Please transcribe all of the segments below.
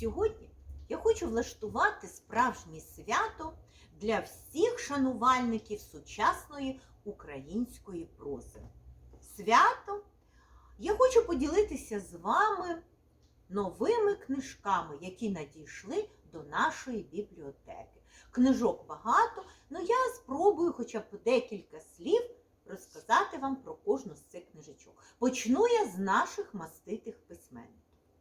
сьогодні я хочу влаштувати справжнє свято для всіх шанувальників сучасної української прози. Свято я хочу поділитися з вами новими книжками, які надійшли до нашої бібліотеки. Книжок багато, але я спробую хоча б декілька слів розказати вам про кожну з цих книжечок. Почну я з наших маститих письменників.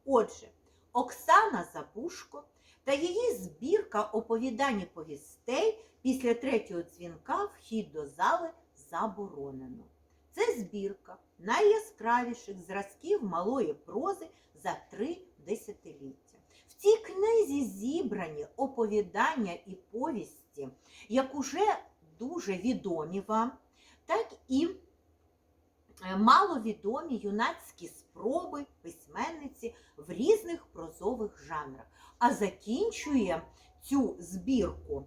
Отже, Оксана Забушко та її збірка оповідань і повістей після третього дзвінка вхід до зали заборонено. Це збірка найяскравіших зразків малої прози за три десятиліття. В цій книзі зібрані оповідання і повісті, як уже дуже відомі вам, так і е, маловідомі юнацькі спроби письменниці в різних прозових жанрах. А закінчує цю збірку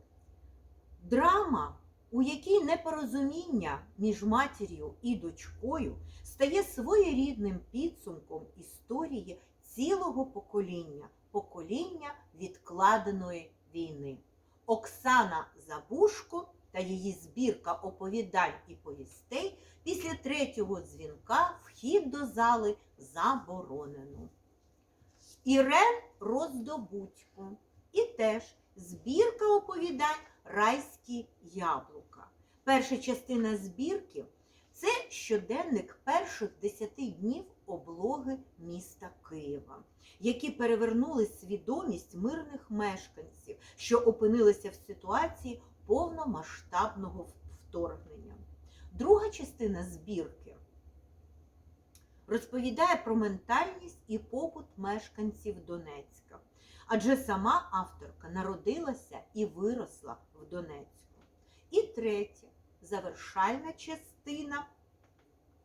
драма, у якій непорозуміння між матір'ю і дочкою стає своєрідним підсумком історії цілого покоління, покоління відкладеної війни. Оксана Забушко та її збірка оповідань і повістей після третього дзвінка вхід до зали заборонено. Ірен Роздобудько і теж збірка оповідань Райські яблука. Перша частина збірки це щоденник перших десяти днів облоги міста Києва, які перевернули свідомість мирних мешканців, що опинилися в ситуації повномасштабного вторгнення. Друга частина збірки розповідає про ментальність і побут мешканців Донецька. Адже сама авторка народилася і виросла в Донецьку. І третя, завершальна частина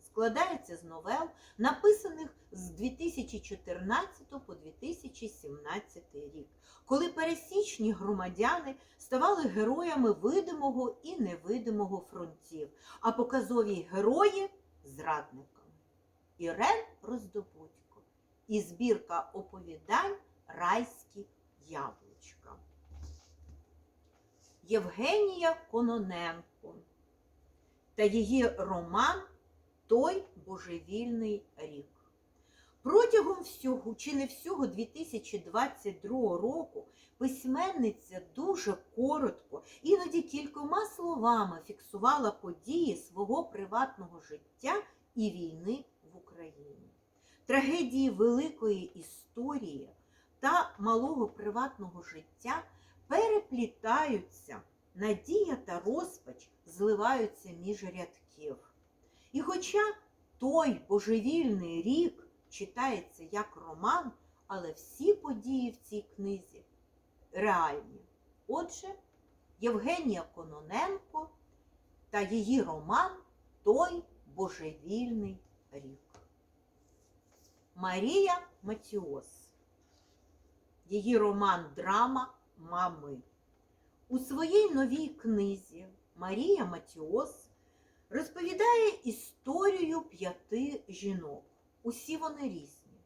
складається з новел, написаних з 2014 по 2017 рік, коли пересічні громадяни ставали героями видимого і невидимого фронтів, а показові герої зрадниками. Ірен Роздобудько і збірка оповідань Райські яблучка. Євгенія Кононенко та її роман Той божевільний рік. Протягом всього чи не всього 2022 року письменниця дуже коротко, іноді кількома словами фіксувала події свого приватного життя і війни Україні. Трагедії великої історії та малого приватного життя переплітаються, надія та розпач зливаються між рядків. І хоча той божевільний рік читається як роман, але всі події в цій книзі реальні. Отже, Євгенія Кононенко та її роман Той божевільний рік. Марія Матіос. Її роман Драма Мами. У своїй новій книзі Марія Матіос розповідає історію п'яти жінок. Усі вони різні.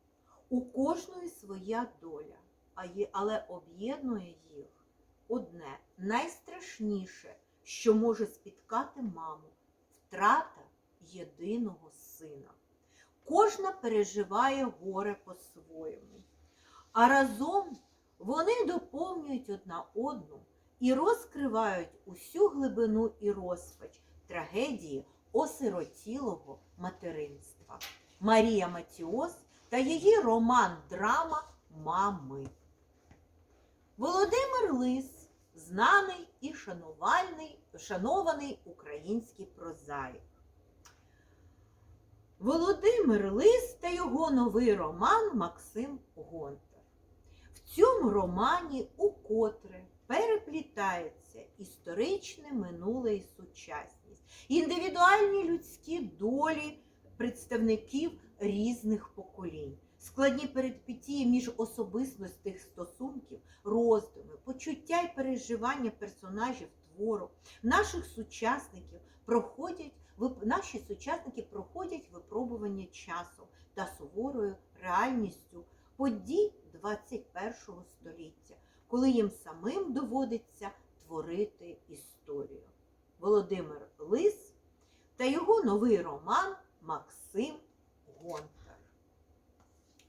У кожної своя доля, але об'єднує їх одне найстрашніше, що може спіткати маму втрата єдиного сина. Кожна переживає горе по-своєму. А разом вони доповнюють одна одну і розкривають усю глибину і розпач трагедії осиротілого материнства. Марія Матіос та її роман Драма Мами. Володимир Лис, знаний і шанований український прозаїк. Володимир Лис та його новий роман Максим Гонтар. В цьому романі укотре переплітається історичне минуле і сучасність, індивідуальні людські долі представників різних поколінь, складні передпітії між особистостих стосунків, роздуми, почуття і переживання персонажів твору, наших сучасників проходять наші сучасники проходять випробування часу та суворою реальністю подій 21 століття, коли їм самим доводиться творити історію. Володимир Лис та його новий роман Максим Гонтар.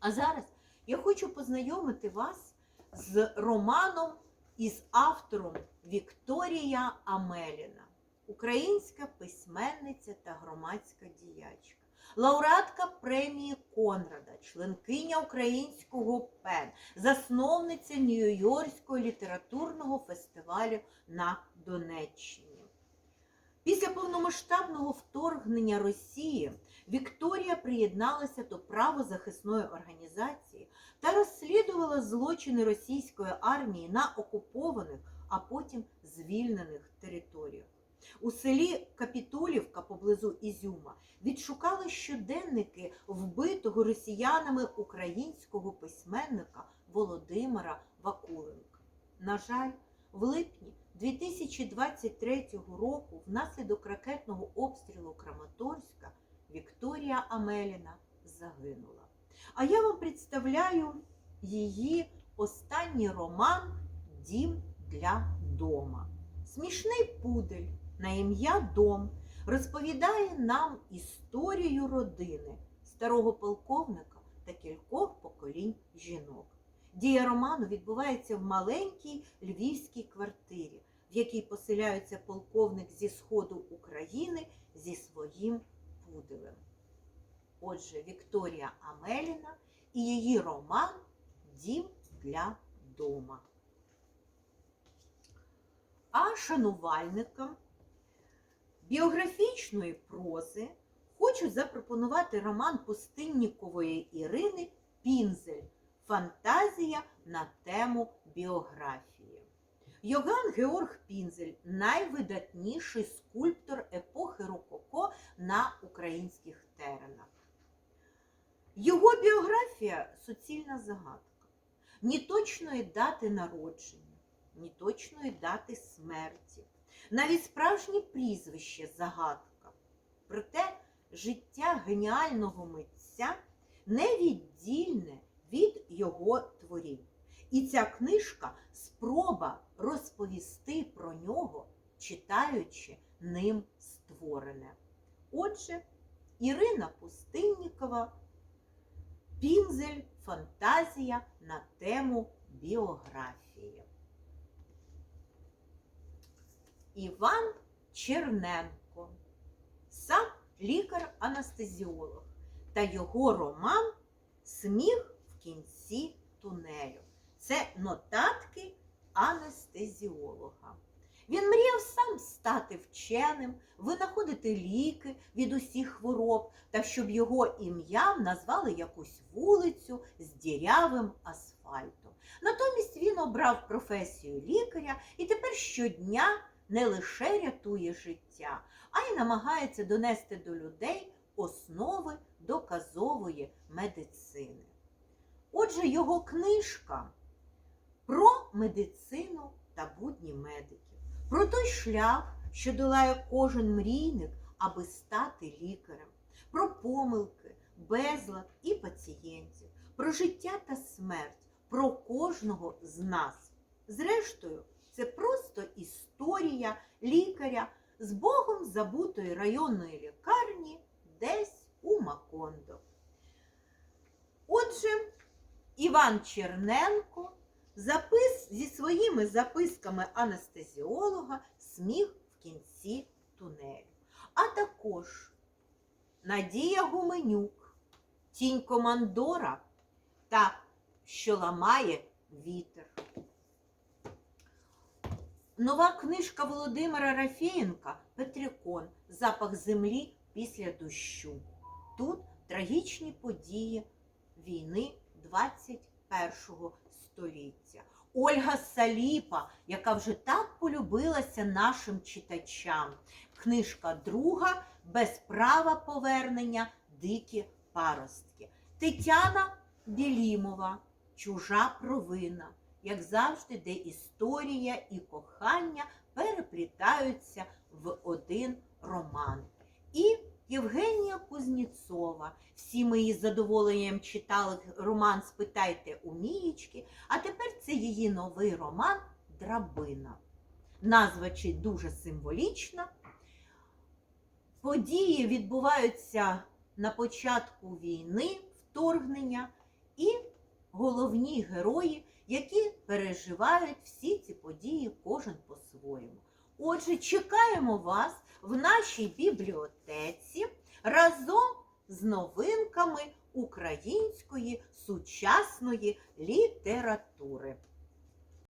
А зараз я хочу познайомити вас з романом із автором Вікторія Амеліна, українська письменниця та громадська діячка, лауреатка премії Конрада, членкиня українського ПЕН, засновниця Нью-Йоркського літературного фестивалю на Донеччині. Після повномасштабного вторгнення Росії Вікторія приєдналася до правозахисної організації та розслідувала злочини російської армії на окупованих, а потім звільнених територіях. У селі Капітолівка поблизу Ізюма відшукали щоденники вбитого росіянами українського письменника Володимира Вакуленка. На жаль, в липні 2023 року внаслідок ракетного обстрілу Краматорська Вікторія Амеліна загинула. А я вам представляю її останній роман Дім для дома. Смішний пудель на ім'я Дом розповідає нам історію родини старого полковника та кількох поколінь жінок. Дія роману відбувається в маленькій львівській квартирі, в якій поселяється полковник зі сходу України зі своїм пуделем. Отже, Вікторія Амеліна і її роман Дім для дома. А шанувальникам біографічної прози хочу запропонувати роман Пустиннікової Ірини Пінзель Фантазія на тему біографії. Йоган Георг Пінзель найвидатніший скульптор епохи Рококо на українських теренах. Його біографія суцільна загадка. Ні точної дати народження, ні точної дати смерті, навіть справжнє прізвище загадка. Проте життя геніального митця невіддільне від його творінь. І ця книжка спроба розповісти про нього, читаючи ним створене. Отже, Ірина Пустиннікова, Пінзель, фантазія на тему біографії. Іван Черненко, сам лікар-анестезіолог та його роман Сміх в кінці тунелю. Це нотатки анестезіолога. Він мріяв сам стати вченим, винаходити ліки від усіх хвороб та щоб його ім'ям назвали якусь вулицю з дірявим асфальтом. Натомість він обрав професію лікаря і тепер щодня не лише рятує життя, а й намагається донести до людей основи доказової медицини. Отже, його книжка про медицину та будні медиків, про той шлях, що долає кожен мрійник, аби стати лікарем, про помилки, безлад і пацієнтів, про життя та смерть, про кожного з нас. Зрештою, це просто історія лікаря з Богом забутої районної лікарні десь у Макондо. Отже, Іван Черненко запис зі своїми записками анестезіолога Сміх в кінці тунелю. А також Надія Гуменюк, Тінь Командора та Що ламає вітер. Нова книжка Володимира Рафєєнка Петрикон Запах землі після дощу. Тут трагічні події війни 21-го століття. Ольга Саліпа, яка вже так полюбилася нашим читачам. Книжка друга без права повернення дикі паростки. Тетяна Білімова, Чужа провина. Як завжди, де історія і кохання переплітаються в один роман. І Євгенія Кузніцова. Всі ми із задоволенням читали роман Спитайте у Мієчки, а тепер це її новий роман Драбина. Назва чи дуже символічна. Події відбуваються на початку війни, вторгнення і головні герої, які переживають всі ці події, кожен по-своєму. Отже, чекаємо вас в нашій бібліотеці разом з новинками української сучасної літератури.